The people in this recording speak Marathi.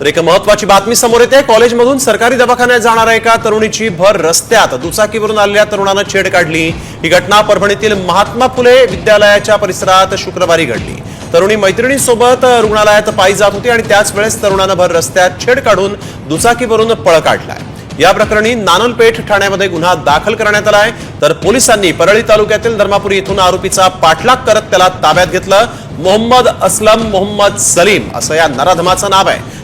तर एक महत्वाची बातमी समोर येते. कॉलेजमधून सरकारी दवाखान्यात जाणाऱ्या एका तरुणीची भर रस्त्यात दुचाकीवरून आलेल्या तरुणानं छेड काढली. ही घटना परभणीतील महात्मा फुले विद्यालयाच्या परिसरात शुक्रवारी घडली. तरुणी मैत्रिणीसोबत रुग्णालयात पायी जात होती आणि त्याच वेळेस तरुणानं भर रस्त्यात छेड काढून दुचाकीवरून पळ काढलाय. या प्रकरणी नानलपेठ ठाण्यामध्ये गुन्हा दाखल करण्यात आलाय. तर पोलिसांनी परळी तालुक्यातील धर्मापुरी इथून आरोपीचा पाठलाग करत त्याला ताब्यात घेतलं. मोहम्मद असलम मोहम्मद सलीम असं या नराधमाचं नाव आहे.